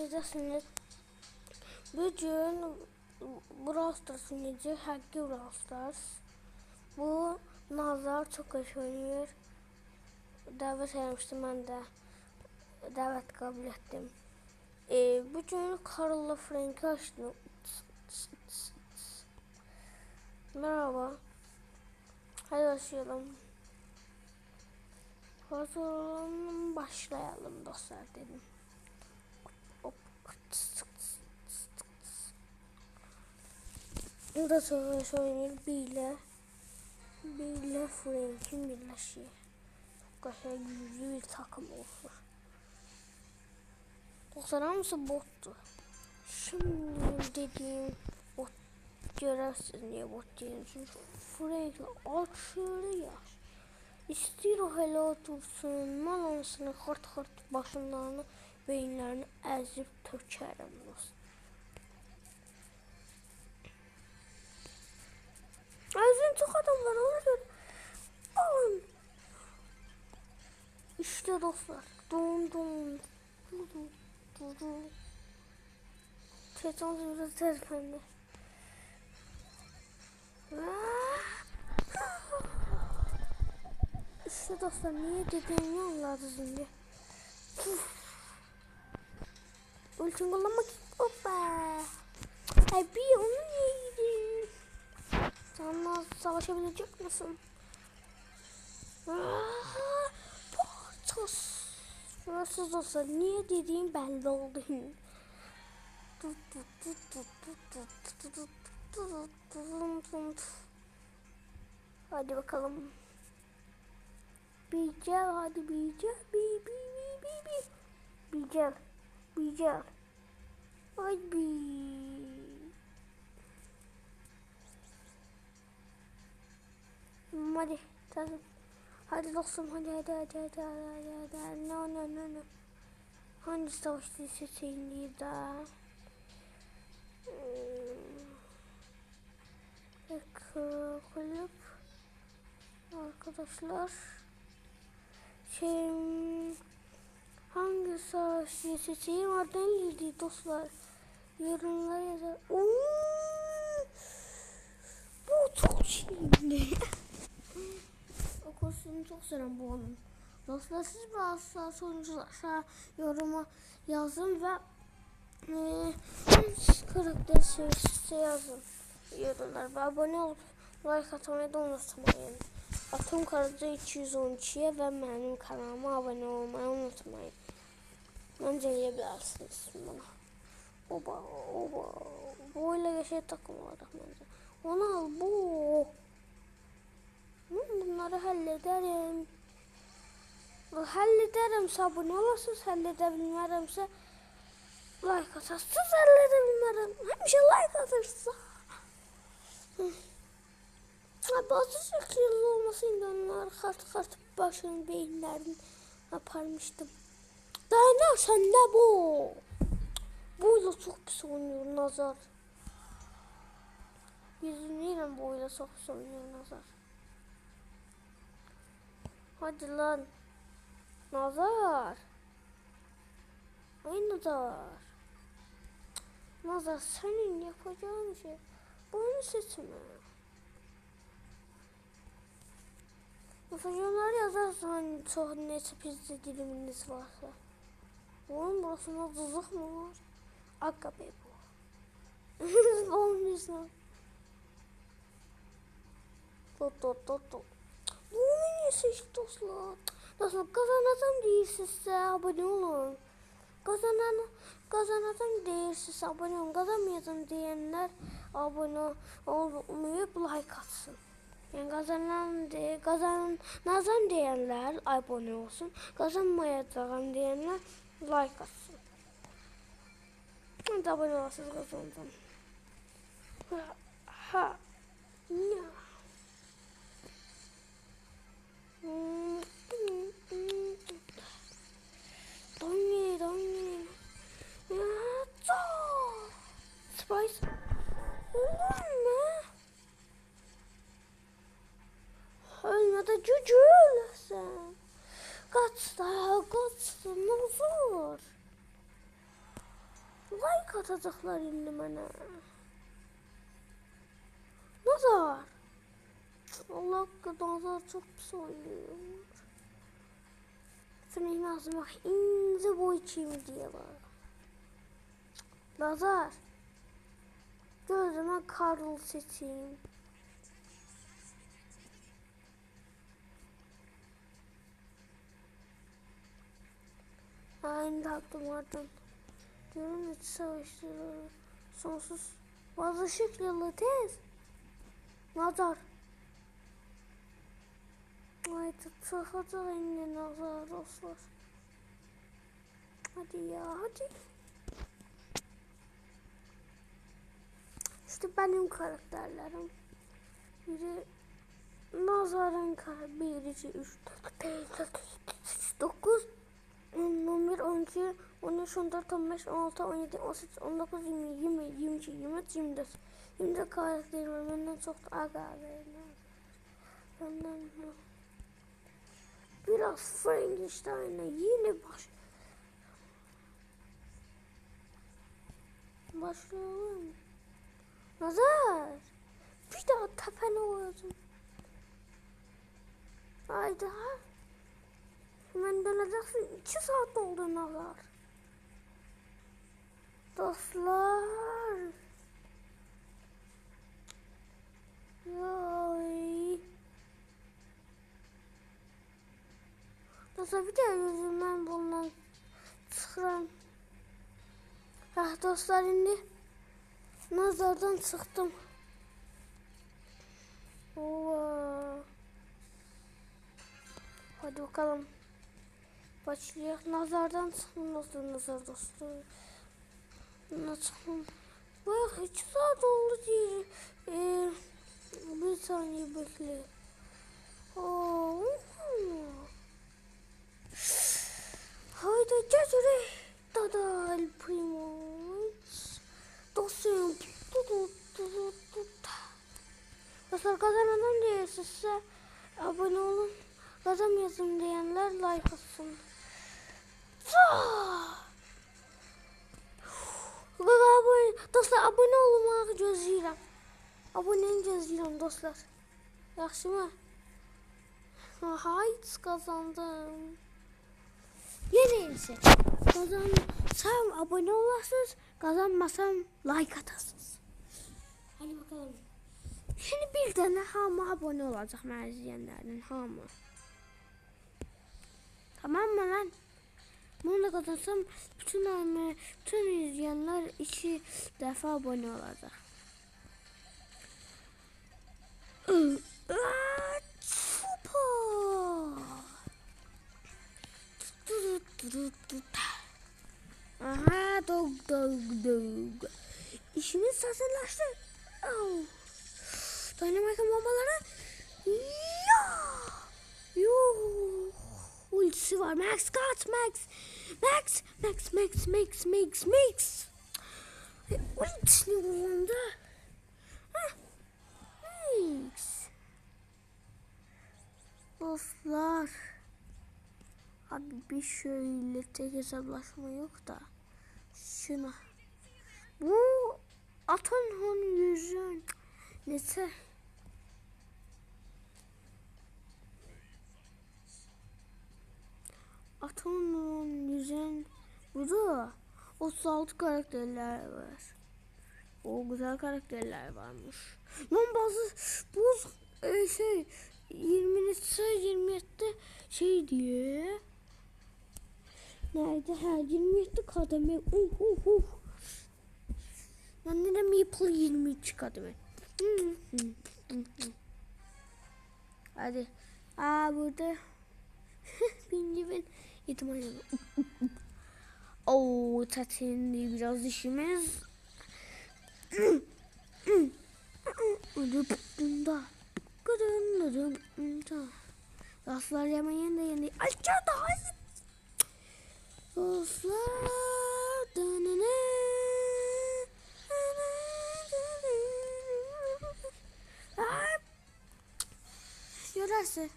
Necəsiniz? Bugün Brawl Stars oynayacaq. Haqqı Brawl. Bu Nazar çok hoş oynuyor. Dəvət eləmişdi, mən də dəvət qəbul etdim. E, bugün Karla Frank'i açdım. Merhaba. Hadi başlayalım. Hazır olun, başlayalım dostlar dedim. Burada savaş oynuyor Bile. Bile Frank'in birleşiyor. Çok güzel güçlü bir takım olsun. Dostlar hamısı bottu. Şimdi dediğim bot görərsiniz niye bot deyim. Çünkü Frank'le aşırı yaş. İstəyir o hələ otursun, mal anasını xırt-xırt başınlarını, beyinlərini əzib tökərəm dost. Əzim çox adam var, ona. Alın. İşte dostlar. Dum dum. Dum dum. Şeytan biraz terpendi. İşte dostlar niye dediğimi anladı şimdi. Ultim kullanmak hoppa. Ay bir onu yedim. Senle savaşabilecek misin? Portos. Şurası dostlar niye dediğim belli oldu. Hadi bakalım. Bicel hadi bicel. Bi bi bi bi bi. Bicel. Bicel. Hadi. Hadi. Tamam. Hadi dostum hadi hadi hadi hadi hadi hadi hadi. No no no no. Hangi savaşta seçeneği daha? kulüp arkadaşlar şey hangi savaşı seçeyim oradan girdi dostlar? Yorumlara yazar Oo, bu çok şimdi. O kostümü çok seviyorum bu onun dostlar siz bazı sonuçlarsa yoruma yazın ve e, karakter sevgisi yazın. Yorumlar ve abone olup like atmayı da unutmayın. Atom Karaca 212'ye ve benim kanalıma abone olmayı unutmayın. Bence yiyebilirsiniz bana. Oba, oba. Bu ile şey takım olarak bence. Onu al bu. Ben bunları hallederim. Hallederimse abone olursunuz. Halledebilmezse like atarsınız. Halledebilmezim. Hemşe like atırsınız. Bazı şekilde olmasıyla onlar kart kart başın beyinlerini yaparmıştım. Daha ne sen ne bu? Buyla çok pis oynuyor Nazar. Yüzünüyle buyla çok pis oynuyor Nazar. Hadi lan. Nazar. Ay Nazar. Nazar senin yapacağın şey. Bunu seçme. Mesajlar yazarsan çok neyse pizza diliminiz varsa. Onun burasında tuzluk mu var? Akabe bu. Olmuyorsa. Tut tut tut tut. Bu ne seçti dostlar? Dostlar kazanacağım değilsizse abone olun. Kazanan kazanacağım değilsizse abone olun. Kazanmayacağım diyenler abone olmayıp like atsın. Yani kazanan de, kazan nazan diyenler abone olsun. Kazanmayacağım diyenler like atsın. Ben de abone olsuz kazandım. Ha. ha. Ya. Donye, donye. Ya, Spice. Ulan Ölmedi cücül sen. Kaç daha kaç ne olur. atacaklar indi mənə. Nazar. Allah nazar çok pis oynuyor. Senin ağzıma ince boy çiğmi diyorlar. Nazar. Gözüme Karl seçeyim. Aynı yaptım oradan. Diyorum iç savaşları. Sonsuz. Bazı şekilde tez. Nazar. Ay çıkacak yine nazar dostlar. Hadi ya hadi. İşte benim karakterlerim. Biri Nazar'ın karakteri. 1, 2, 3, 4, 9, 11, 12, 13, 14, 15, 16, 17, 18, 19, 20, 20, 22, 23, 24. 24 karakterim var. Benden çok aga Benden biraz Frankenstein'a yeni baş başlayalım. Nazar. Bir daha tepene olacağım. Haydi ha. Hemen döneceksin. İki saat oldu Nazar. Dostlar. Yoy. Dostlar bir de yüzümden bundan çıkıram. Ah dostlar indi. Nazardan çıktım. Oo. Hadi bakalım. Başlayalım. Nazardan dostlar. Nazar dostlar. Nasıl? Bak hiç saat oldu diye. Ee, bir saniye bekle. Oo. Haydi şuraya. Tada el primo. Dostum. Dostlar kazanalım diye size abone olun. Kazan yazın diyenler like atsın. Abone, dostlar abone olmağı gözləyirəm. Abone gözləyirəm dostlar. Yaxşımı? Hayt kazandım. Yine ise kazansam abone olasınız, kazanmasam like atasınız. Hadi bakalım. Şimdi bir tane hamı abone olacak mən izleyenlerden hamı. Tamam mı lan? Bunu da kazansam bütün hamı, bütün izleyenler iki defa abone olacak. Aha dog dog dog. İşimiz hazırlaştı. Oh. Dynamite'ın bombaları. Ultisi var. Max kaç Max. Max. Max Max Max Max Max. Ultisini kullandı. Hah. Max. Dostlar. Abi bir şöyle tek hesaplaşma yok da. Şuna. Bu atın hun yüzün. Neyse. Hun yüzün. Burada 36 karakterler var. O güzel karakterler varmış. Lan bazı buz e, şey 20 27'de şey diye. Nerede? Ha 27 kademe. Uh uh uh. Ben neden Maple 23 kademe? Hadi. Aa burada. Oynadım. Oo tatilinde biraz işimiz. Bunda. Gıdın gıdın. Dostlar yemeğin de yeni. Aşağıda hayır. Dostlar. Dönene. Görerse.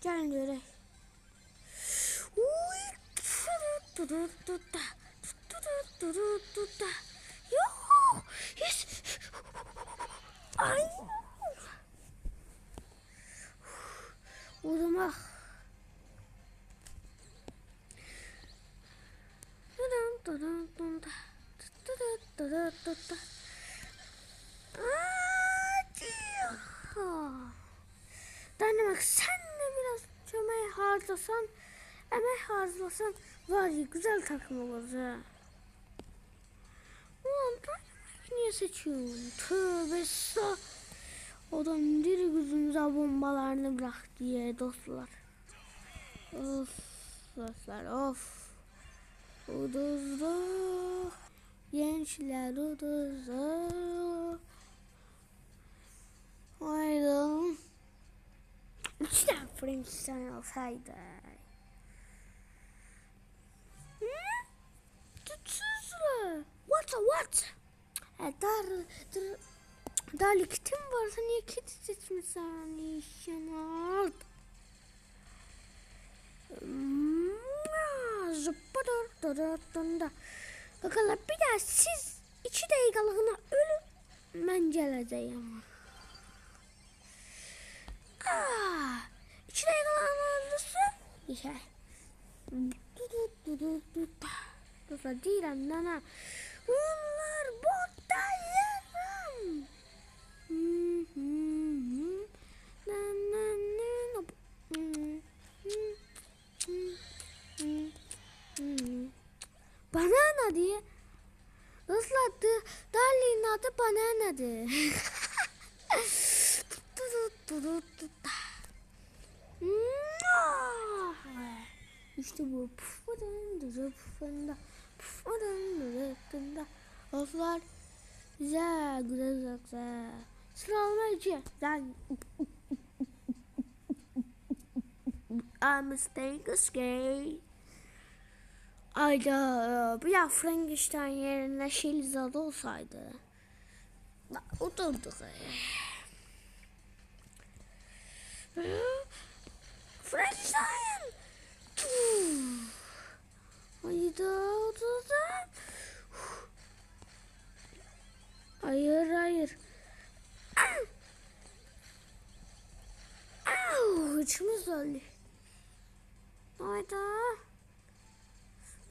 Gelin görey. Dururduda. Dururduda. Yok. Hiç. Ay. Oğlum Dynamax sen de biraz çömeği harcasan harcasan var ya güzel takım oluruz ha. Ulan Dynamite niye seçiyorsun? Tövbe estağ. Adam diri gözümüze bombalarını bırak diye dostlar. Of dostlar of. Uduzlu. Gençler uduzlu. Haydi. İki tane Frankenstein olsaydı. What? What? E, dar, dar, da likitim varsa niye kit seçmesen nişanat? Arkadaşlar bir daha siz iki dakikalığına ölüp ben geleceğim. Aa, iki dakikalığına ölürsün. Yeter. Yoksa değilim nana. Bunlar botlarım. Banana diye ıslattı. Darlin'in adı bananadı. işte bu. Puf dırı pufanda pufadın dırı dırı Dostlar güzel güzel güzel. Sıralama içi Ben I'm staying escape Ayda bir ya Frankenstein yerine Şelizade olsaydı. Oturduk. Frankenstein Hayda oturdu Hayır hayır. İçimiz öldü Hayda.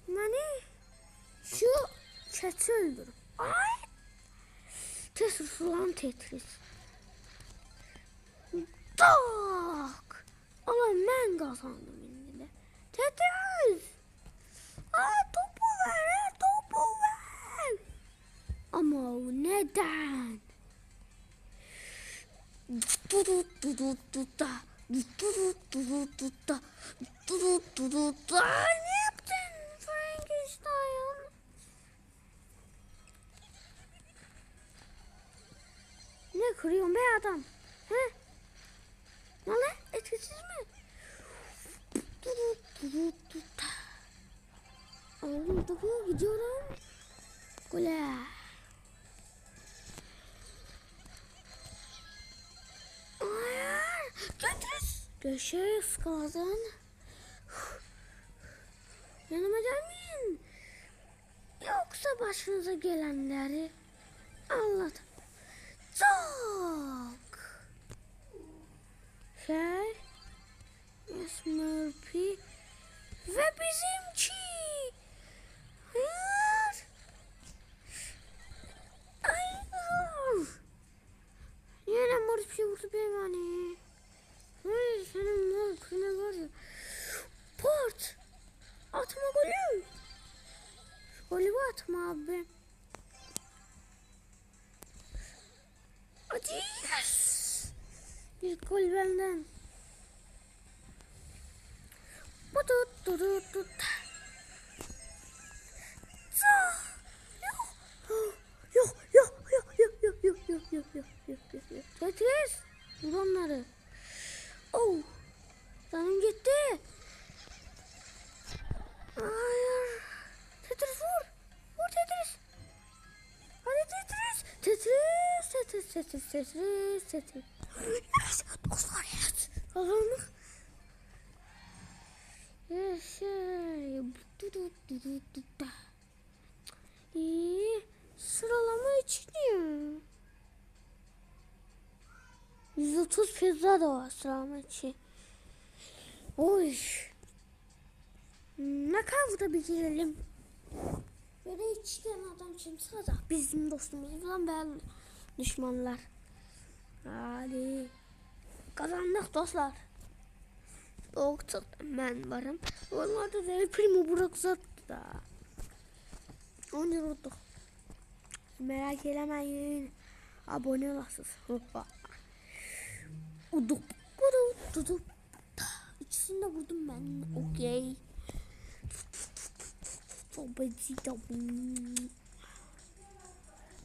Nani? Şu çeti öldürüm Ay. Tetris ulan Tetris Tak Ama ben kazandım şimdi de. Tetris du da Ne yaptın Frankenstein? Ne kırıyorsun be adam? He? Ne lan? Etkisiz mi? Oğlum topu gidiyorum. Gole. Hayır. Götürüz. Görüşürüz kazan. Yanıma gelmeyin. Yoksa başınıza gelenleri gol benden. Tut tut tut. Yok yok yok yok yok yok yok yok yok yok yok yok. Tetris. Vur onları. Oh. Canım gitti. Hayır. Tetris vur. Vur Tetris. Hadi Tetris. Tetris. Tetris. Tetris. Tetris. Tetris. Ee, sıralama için ya. 130 pizza da var sıralama için. Oy. Ne kaldı bir girelim. Böyle içten adam çıksa da bizim dostumuz falan ben düşmanlar. Hadi. Kazandık dostlar. Yoksa ben varım. Onlarda da Primo bıraksattı da. Onu unuttuk. Merak eləməyin. Abone olasınız. Uduk. Uduk. Uduk. İkisini de vurdum ben. Okey.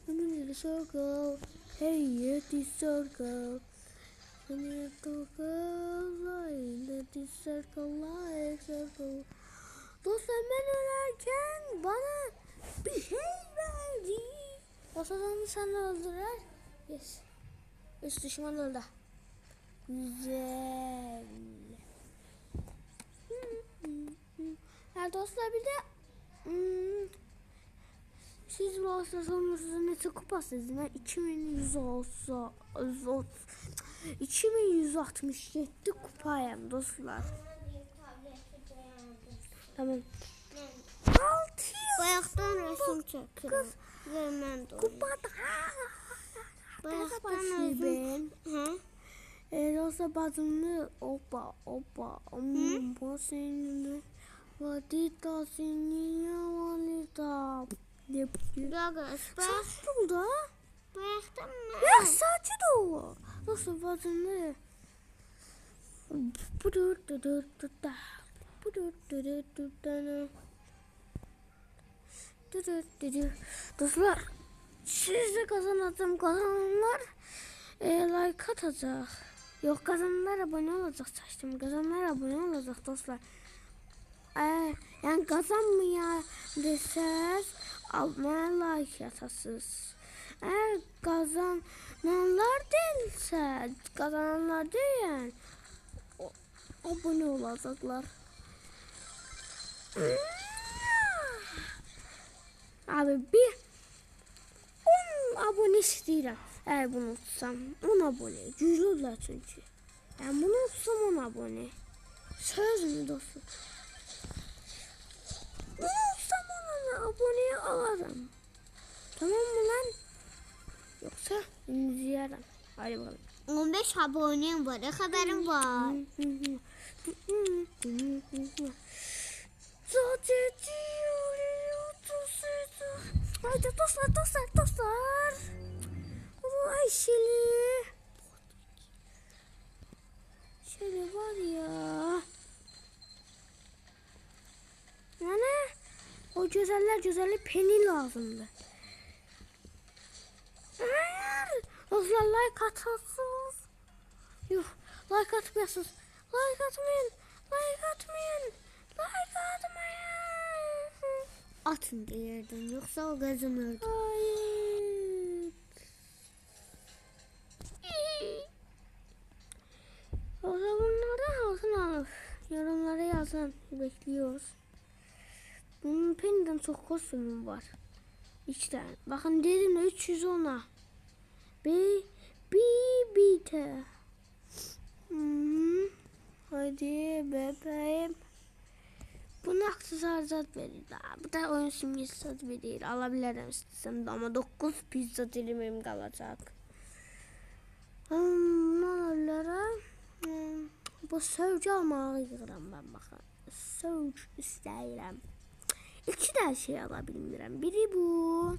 I'm in the circle. Hey, at the circle. Circle. Like at the circle. Like circle. Dostlar ben ölerken bana bir şey verdi. Ortadan sen öldürer. Yes. Üst düşman öldü. Güzel. Ha dostlar bir de hmm, siz bu hafta sonunuzda ne kupasınız? Ben 2100 olsa 2167 kupayım dostlar. Tamam. Bayaqdan rəsm çəkirəm. Və mən də. kupada. Bayaqdan özüm. Hə? Dostlar bazımlı opa opa. Hmm, bu senin Vadita seni ya valita. Ne bu? Qaqas, bayaq Saçlı ha? bayaqdan Ya mən. saçı da o. Dostlar siz de kazanacağım kazananlar e, like atacak. Yok kazananlar abone olacak saçtım. Kazananlar abone olacak dostlar. E, yani kazanmaya deseniz abone like atasınız. Eğer kazananlar değilse kazananlar değil yani o- abone olacaklar. Abi bir 10 abone istəyirəm. Əgər bunu tutsam 10 abone. Güclüdür çünki. Yəni bunu tutsam 10 abone. Sözmü dostum? Bunu tutsam 10 abone alaram. Tamam mı lan? Yoksa izleyərəm. Hadi bakalım. 15 abunəm var, xəbərim var. Sadece Haydi dostlar dostlar dostlar. Vay Şeli. Şeli var ya. Yani o güzeller güzeli peni lazımdı. Hayır. Dostlar like atarsınız. Yok like atmıyorsunuz. Like atmayın. Like atmayın. Like atmayın. Atın deyirdim, yoxsa o qazanırdı. Hayır. O zamanlarda altın alır. Yorumlara yazın. Bekliyoruz. Bunun peniden çok kostümü var. Tane. Bakın dedim 310'a. Bir, bir, tane. Hmm. Hadi bebeğim. Buna aksesuar verir. Ha, Bu da oyun simgesi zat verir. Alabilirim istesem de ama 9 pizza dilimim kalacak. Hmm, ne? Hmm, bu sövcü almağı yığıram ben bakın. Sövc istəyirəm. İki tane şey alabilirim. Biri bu.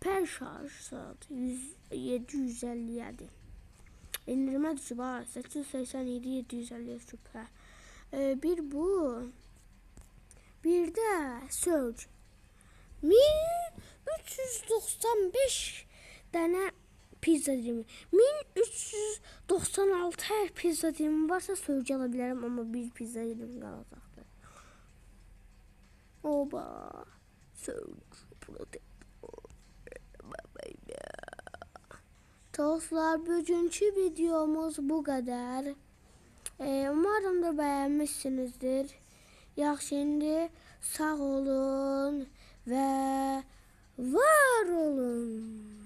Hiper şarj saat 100, 757. İndirime düşüp ha 887 750 düşüp ha. Ee, bir bu. Bir de Surge. 1395 tane pizza dilimi. 1396 her pizza dilimi varsa Surge alabilirim ama bir pizza dilimi kalacaktır. Oba. Surge. Protein. Dostlar bugünkü videomuz bu qədər. E, ee, umarım da bəyənmişsinizdir. Yaxşı indi sağ olun və var olun.